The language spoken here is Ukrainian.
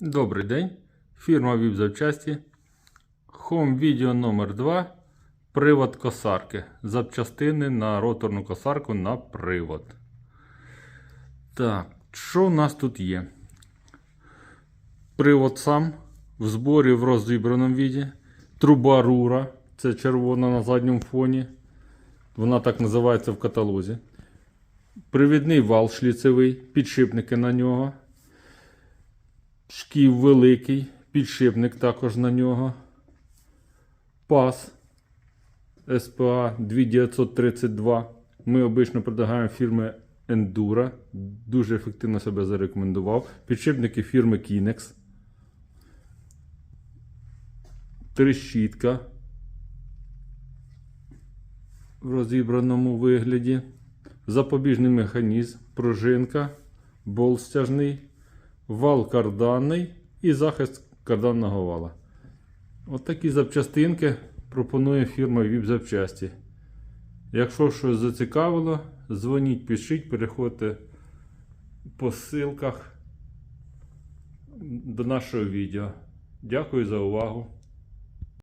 Добрий день. Фірма VIP Запчасті. Home Video номер 2 Привод косарки. Запчастини на роторну косарку на привод. Так, що у нас тут є? Привод сам в зборі в розібраному віді. Труба рура. Це червона на задньому фоні. Вона так називається в каталозі. Привідний вал шліцевий, підшипники на нього. Шків великий, підшипник також на нього. Пас СПА 2932. Ми обично предлагаємо фірми Endura. Дуже ефективно себе зарекомендував. Підшипники фірми Kinex. Трещітка в розібраному вигляді. Запобіжний механізм, пружинка, болт стяжний, вал карданний і захист карданного вала. От такі запчастинки пропонує фірма VIP Запчасті. Якщо щось зацікавило, дзвоніть, пишіть, переходьте по ссылках до нашого відео. Дякую за увагу.